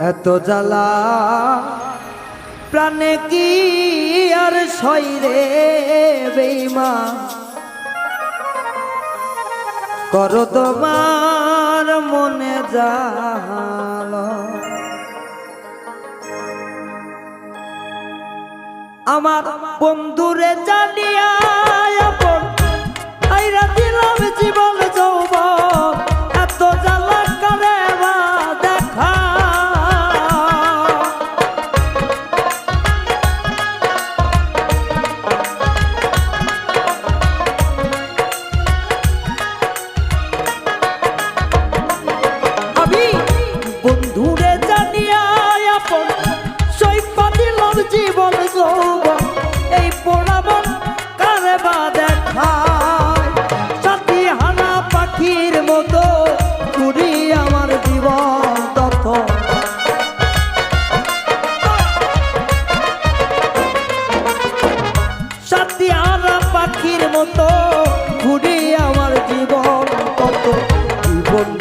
এত জ্বালা প্রাণে কি আর সইরে বেইমা করো তোমার মনে জাল। আমার বন্ধুরে জানিয়া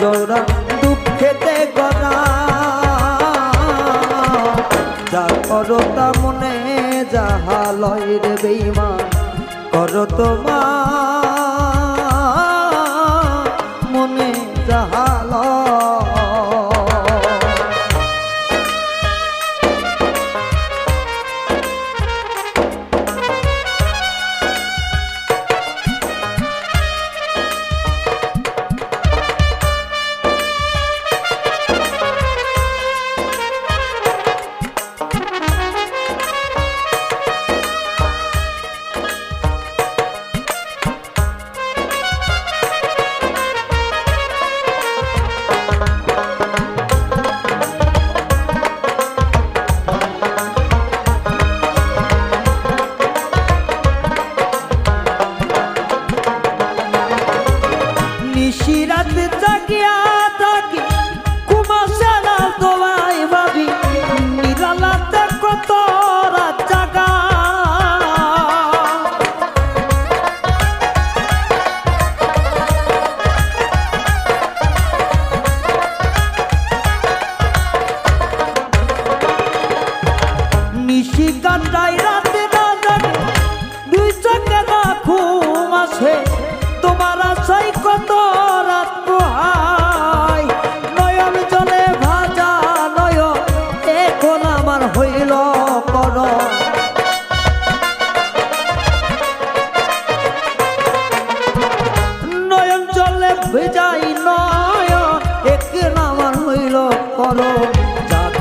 জোড়া দুঃখেতে গড়া যা করো মনে যাহা লয় রে বেইমা তোমার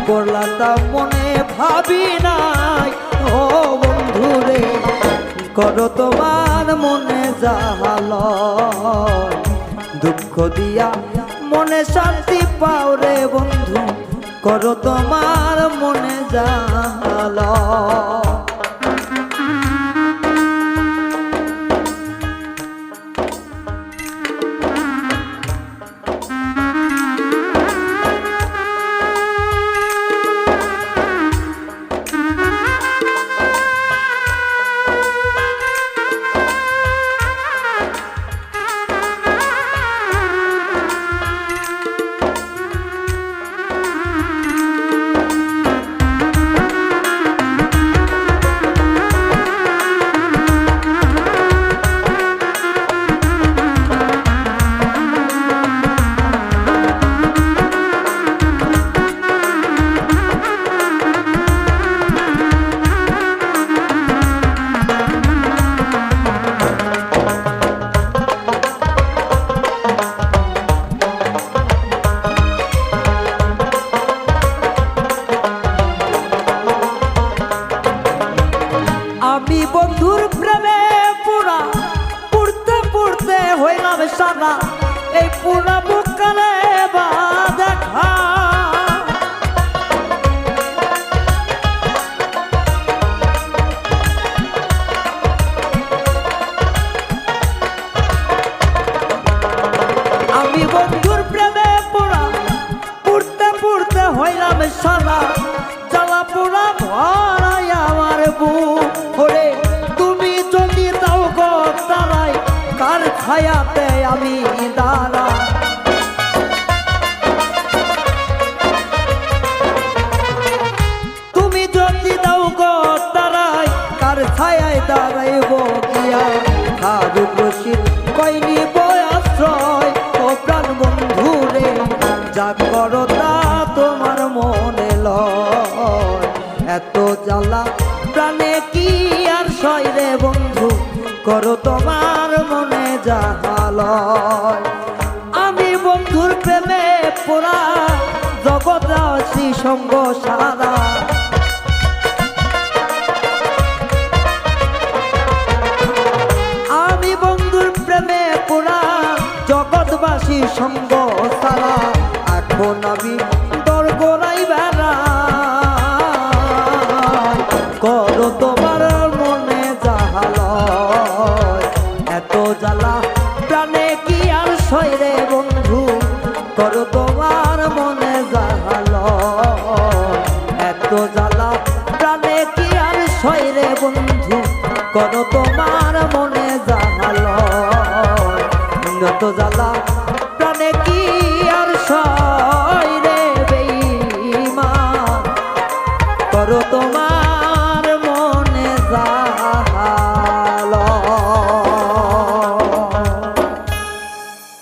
করলা তা মনে ভাবি নাই। ও বন্ধুরে করো তোমার মনে জাহাল? দুঃখ দিয়া মনে শান্তি পাও রে বন্ধু, করো তোমার মনে জাহাল। বাবা এই পুরা বুক কালে বাবা। ছায় দাঁড়াই গিয়া। সাধু প্রসিদ কইনি আশ্রয়। ও বন্ধু রে জাগরতা তোমার মনে লয়। এত জ্বালা প্রাণে কি আর সয় রে বন্ধু? করো তোমার মনে জাহালয় আমি বন্ধুর প্রেমে পোড়া, জগৎ আছি সঙ্গ সারা। জগৎবাসী সঙ্গ সারা। এখন আমি দর গোড়াই বেড়া। তোমার মনে জাহালয় এত জ্বালা প্রাণে কি আর সয় বন্ধু? করো তোমার মনে জাহালয় এত জ্বালা প্রাণে কি আর সয় বন্ধু? করো তোমার মনে জাহালয় যত জ্বালা